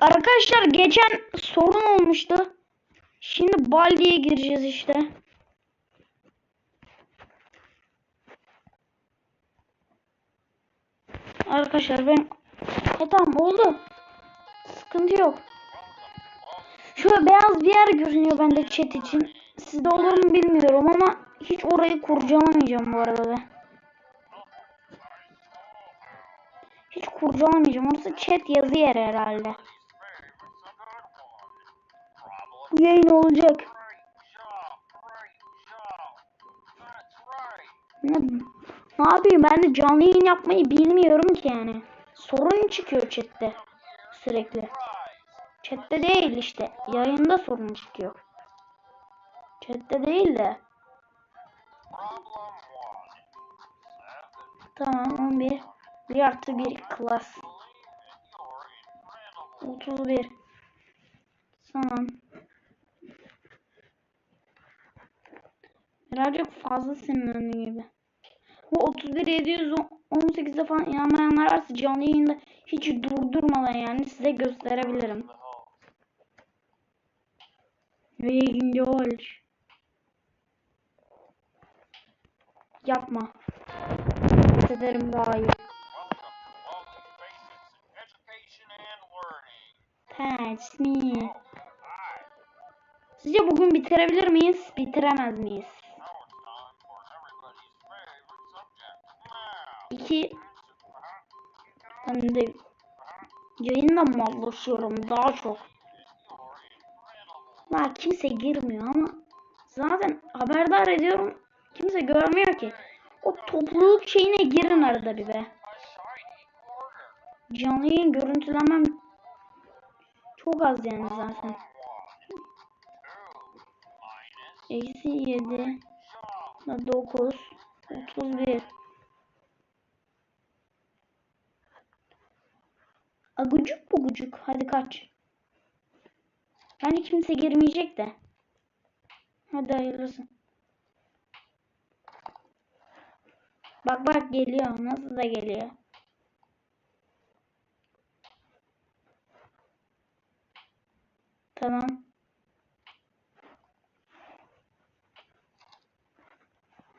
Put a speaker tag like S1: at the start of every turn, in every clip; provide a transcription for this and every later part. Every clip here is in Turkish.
S1: Arkadaşlar geçen sorun olmuştu. Şimdi Baldi'ye gireceğiz işte. Arkadaşlar ben e tamam oldu. Sıkıntı yok. Şöyle beyaz bir yer görünüyor bende chat için. Sizde olur mu bilmiyorum ama hiç orayı kurcalamayacağım bu arada da. Hiç kurcalamayacağım. Orası chat yazı yeri herhalde. Bu yayın olacak. Ne, ne yapayım ben de canlı yayın yapmayı bilmiyorum ki yani. Sorun çıkıyor chatte sürekli. Chatte değil işte. Yayında sorun çıkıyor. Chatte değil de. Tamam 11. 1 artı 1 klas. 31. Tamam. Birazcık fazla sinirlendi gibi. Bu 31 718'de falan inanmayanlar varsa canlı yayında hiç durdurmadan yani size gösterebilirim. Ve gol. Yapma. Ederim daha iyi. Thanks me. Sizce bugün bitirebilir miyiz? Bitiremez miyiz? İki ben de yayında mallaşıyorum daha çok. La kimse girmiyor ama zaten haberdar ediyorum. Kimse görmüyor ki. O topluluk şeyine girin arada bir be. Canlı yayın görüntülemem çok az yani zaten. Eksi 7 9 31 Agucuk bugucuk. Hadi kaç. Bence kimse girmeyecek de. Hadi hayırlısı. Bak bak geliyor. Nasıl da geliyor. Tamam.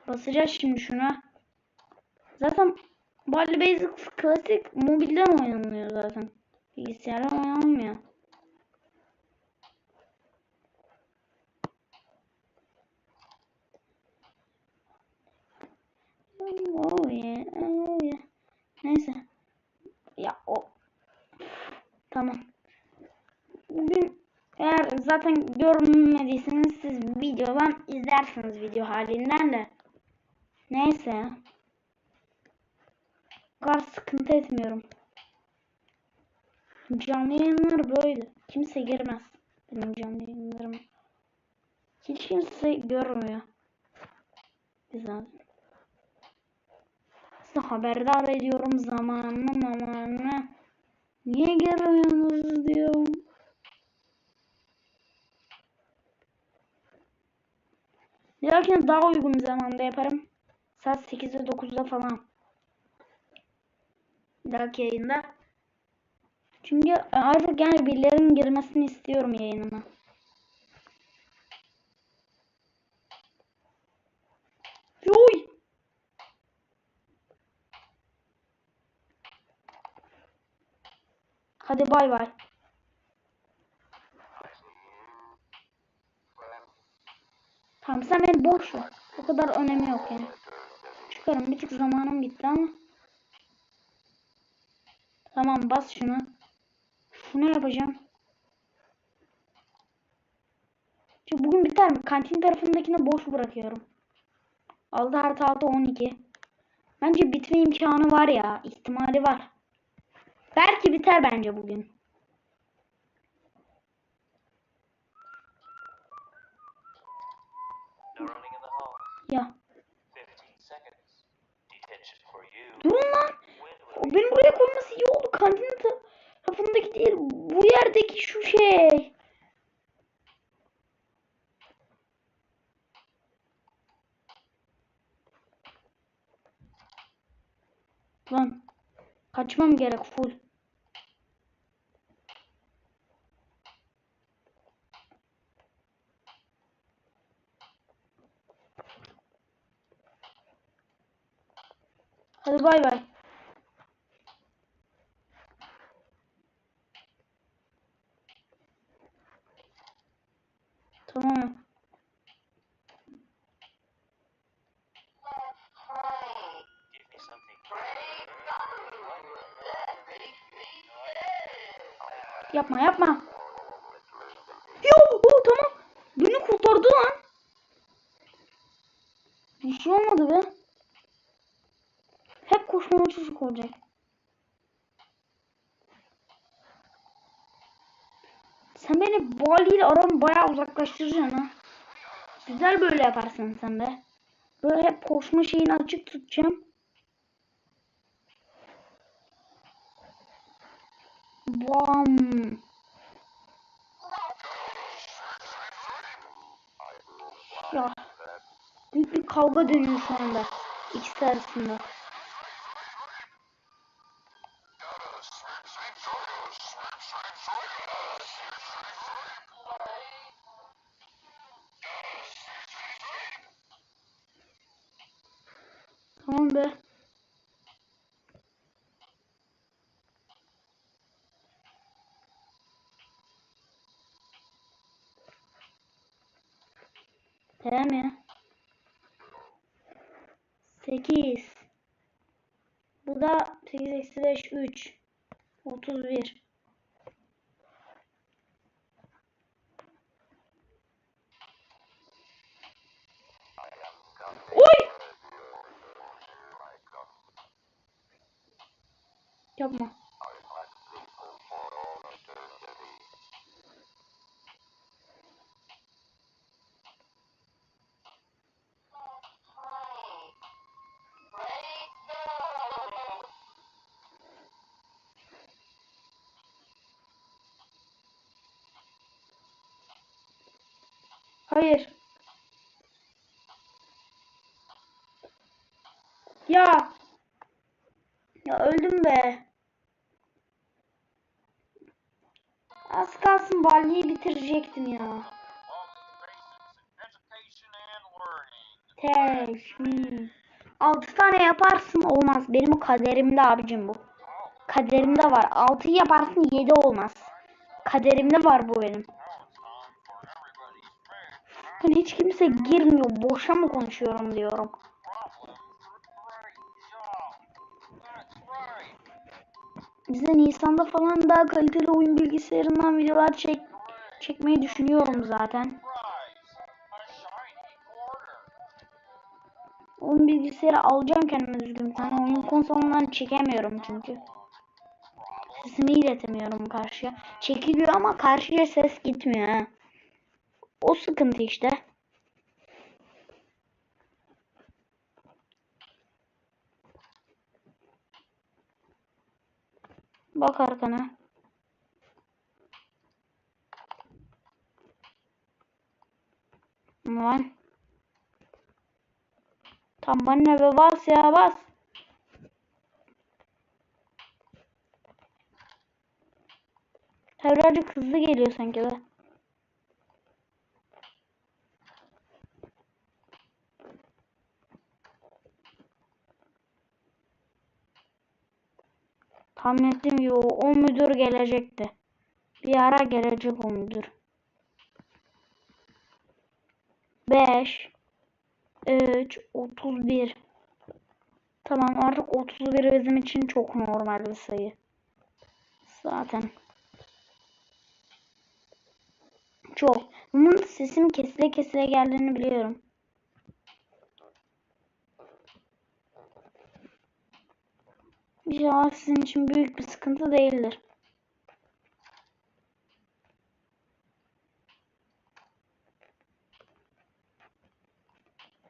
S1: Basacağız şimdi şuna. Zaten Bally Basics klasik mobilden oynanıyor zaten. Bilgisayardan oynanmıyor. Oh yeah, oh yeah. Neyse. Ya o. Tamam. Bugün eğer zaten görmediyseniz siz videodan izlersiniz video halinden de. Neyse. Kadar sıkıntı etmiyorum. Canlı yayınlar böyle. Kimse girmez. Benim canlı yayınlarım. Hiç kimse görmüyor. Güzel. Size haberdar ediyorum zamanını zamanını. Niye görmüyorsunuz diyorum. Dahakine daha uygun bir zamanda yaparım. Saat 8'de 9'da falan. Bir dahaki yayında. Çünkü artık yani birilerinin girmesini istiyorum yayınıma. Yoy! Hadi bay bay. Tamam sen beni boş ver. O kadar önemi yok yani. Çıkarım bir tık zamanım gitti ama. Tamam bas şunu. Şunu yapacağım. Çünkü bugün biter mi? Kantin tarafındakini boş bırakıyorum. 6 artı 6 12. Bence bitme imkanı var ya. ihtimali var. Belki biter bence bugün. Ya.
S2: 15 seconds. Detention for you.
S1: Durun lan. Benim buraya konması iyi oldu. Kantinin tarafındaki değil. Bu yerdeki şu şey. Lan. Kaçmam gerek full. Hadi bay bay. Olmadı be. Hep koşmama çocuk olacak. Sen beni Bali ile aramı bayağı uzaklaştıracaksın ha. Güzel böyle yaparsın sen de. Böyle hep koşma şeyini açık tutacağım. Bam. Ya. Büyük bir kavga dönüyor şu anda. İkisi arasında. Tamam be. Tamam ya. 8. Bu da 8 eksi 5 3. 31. Oy! Yapma. Hayır. Ya. Ya öldüm be. Az kalsın balyeyi bitirecektim ya. Teş. Hmm. 6 tane yaparsın olmaz. Benim kaderimde abicim bu. Kaderimde var. 6 yaparsın 7 olmaz. Kaderimde var bu benim. Hani hiç kimse girmiyor. Boşa mı konuşuyorum diyorum. Bize Nisan'da falan daha kaliteli oyun bilgisayarından videolar çek çekmeyi düşünüyorum zaten. Oyun bilgisayarı alacağım kendime düzgün bir tane. Oyun konsolundan çekemiyorum çünkü. Sesimi iletemiyorum karşıya. Çekiliyor ama karşıya ses gitmiyor ha. O sıkıntı işte. Bak arkana. Lan. Tam bana be bas ya bas. Birazcık hızlı geliyor sanki be. Tahmin ettiğim gibi o, o müdür gelecekti. Bir ara gelecek o müdür. 5 3 31 Tamam artık 31 bizim için çok normal bir sayı. Zaten. Çok. Bunun sesim kesile kesile geldiğini biliyorum. İnşallah sizin için büyük bir sıkıntı değildir.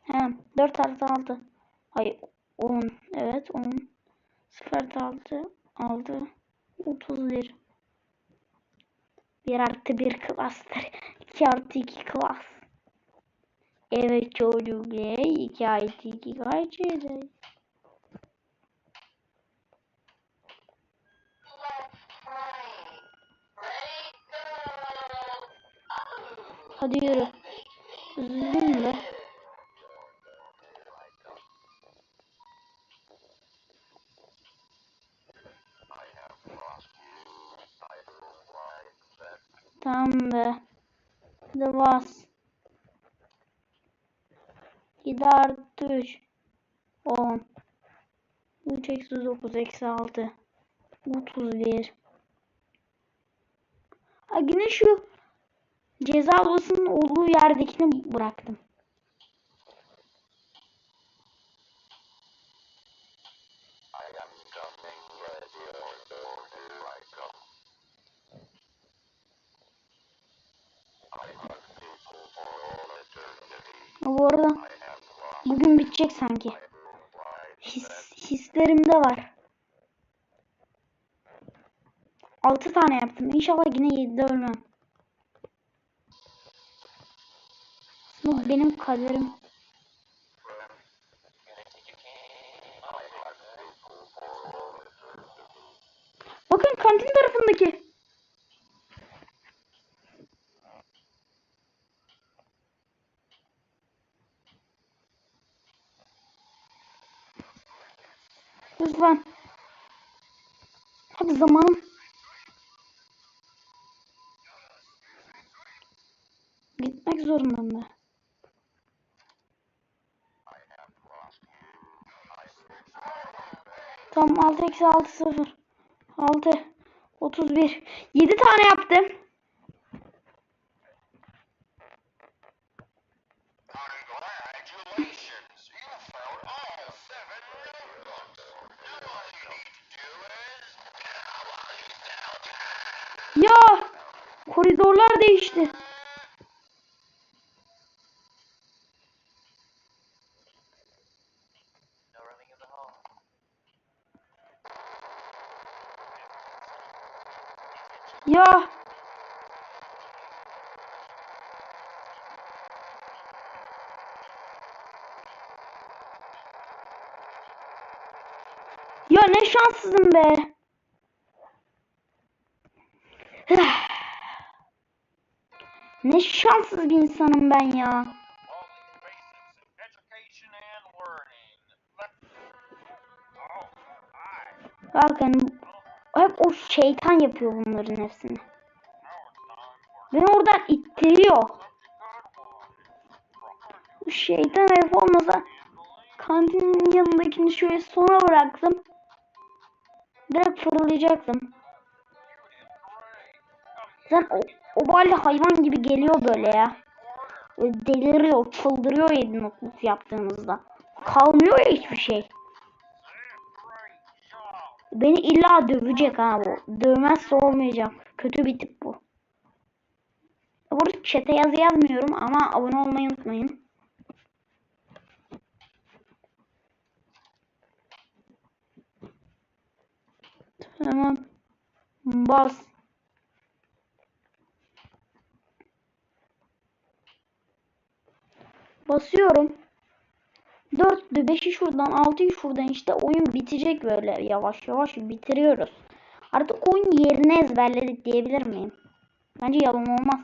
S1: He, 4 artı 6. Hayır, 10. Evet, 10. 0 artı 6. 6. 31. 1 artı 1 klastır. 2 artı 2 klas. Evet çocuklar. 2 artı 2 kaç eder? Hadi yürü. Üzüldün mü? Tamam be. The was. 7 artı 3. 10. 3 eksi 9 eksi 6. 31. Ha güneş yok ceza odasının olduğu yerdekini bıraktım. Bu arada bugün bitecek sanki. His, hislerimde var. 6 tane yaptım. İnşallah yine 7'de ölmem.
S2: For all eternity.
S1: Bakın kantin tarafındaki. Lütfen. Hadi zamanım. Eksi 6 0. 6 31. 7 tane yaptım.
S2: Congratulations! You found
S1: Ya ne şanssızım be. Ne şanssız bir insanım ben ya. Bakın hep o şeytan yapıyor bunların hepsini. Beni oradan ittiriyor. Bu şeytan herif olmasa kantinin yanındakini şöyle sona bıraktım. Direkt fırlayacaktım. Sen o, o hayvan gibi geliyor böyle ya. Deliriyor, çıldırıyor yedi notluk yaptığımızda. Kalmıyor ya hiçbir şey. Beni illa dövecek ha bu. Dövmezse olmayacak. Kötü bir tip bu. Burada chat'e yazı yazmıyorum ama abone olmayı unutmayın. Tamam. Bas. Basıyorum. 4'lü 5'i şuradan 6'yı şuradan işte oyun bitecek böyle yavaş yavaş bitiriyoruz. Artık oyun yerini ezberledik diyebilir miyim? Bence yalan olmaz.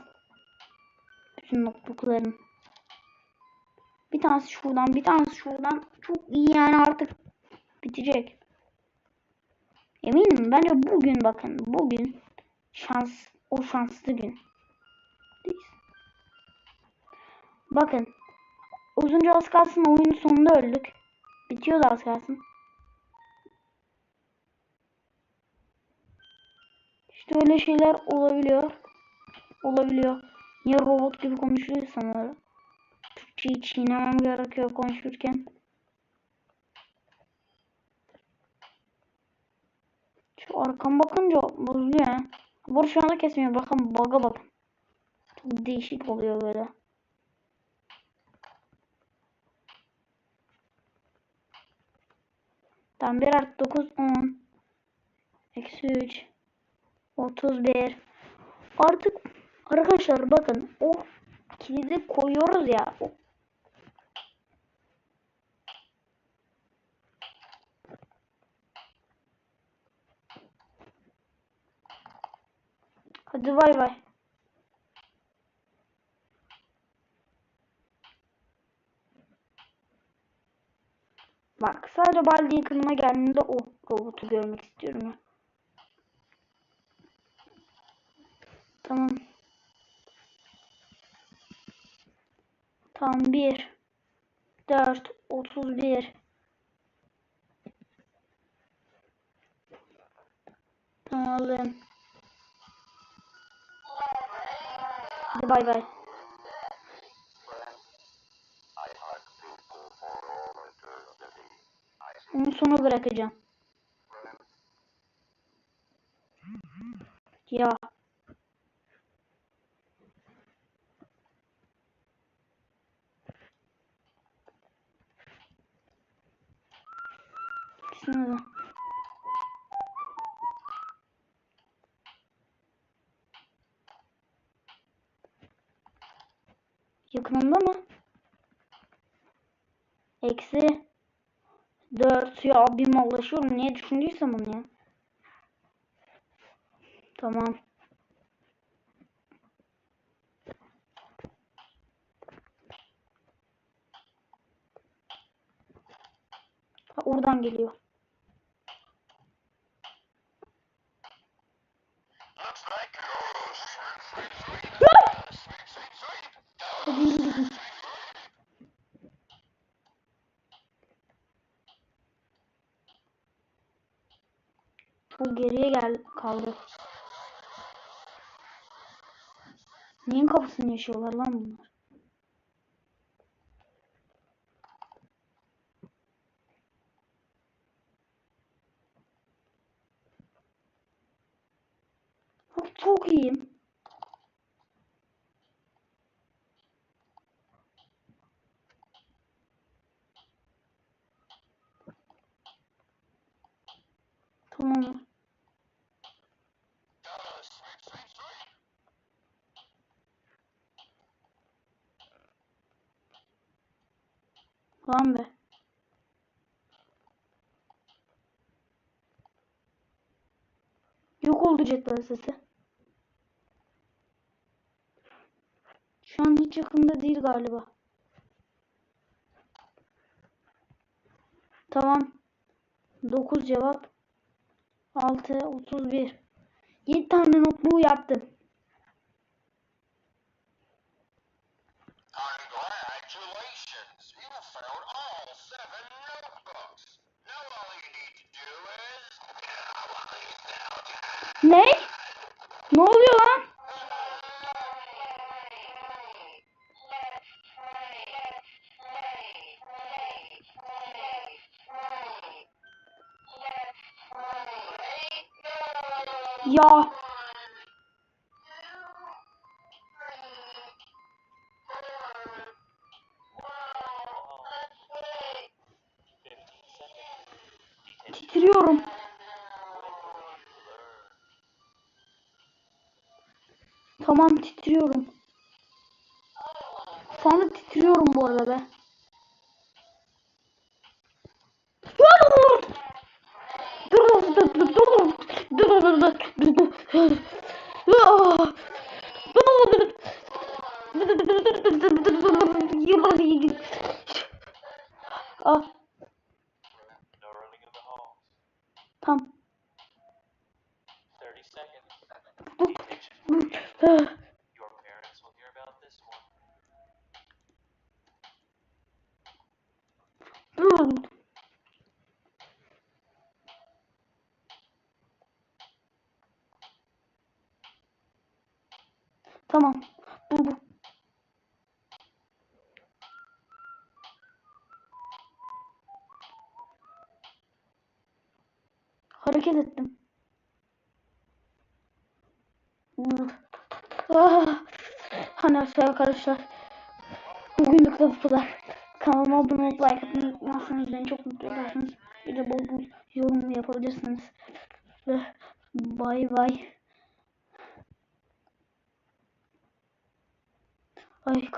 S1: Bütün notebookların. Bir tanesi şuradan bir tanesi şuradan. Çok iyi yani artık bitecek. Eminim bence bugün bakın bugün şans o şanslı gün. Bakın uzunca az kalsın oyunun sonunda öldük. Bitiyordu az kalsın. İşte öyle şeyler olabiliyor. Olabiliyor. Ya robot gibi konuşuyor sanırım. Türkçeyi çiğnemem gerekiyor konuşurken. Şu arkam bakınca bozuluyor ya. Bu şu anda kesmiyor. Bakın bug'a bakın. Çok değişik oluyor böyle. Tam 1 artı 9 10. Eksi 3. 31. Artık arkadaşlar bakın o kilidi koyuyoruz ya. O Hadi bay bay. Bak sadece Baldi yakınıma geldiğinde o robotu görmek istiyorum ya. Tamam. Tam 1 4 31 Tamam. Hadi bay bay. Onu sona bırakacağım. Ya. Eksi 4 ya bir mallaşıyorum. Niye düşündüysem onu ya. Tamam. Ha, oradan geliyor. Hadi yürü gidin. Bu geriye gel kaldı. Neyin kafasını yaşıyorlar lan bunlar? Çok iyiyim. Tamam. Lan be. Yok oldu cetvel sesi. Şu an hiç yakında değil galiba. Tamam. 9 cevap. 6, 31. 7 tane notluğu yaptım. Ne? Ne oluyor lan? Tamam titriyorum. Anda titriyorum bu arada be. Ah,
S3: No
S1: Tamam. Buldum. Hareket ettim. Ah, hani arkadaşlar. Bugünlük de bu kadar. Kanalıma abone olup like atmayı unutmazsanız beni çok mutlu edersiniz. Bir de bol bol yorum yapabilirsiniz. Ve bay bay. Ay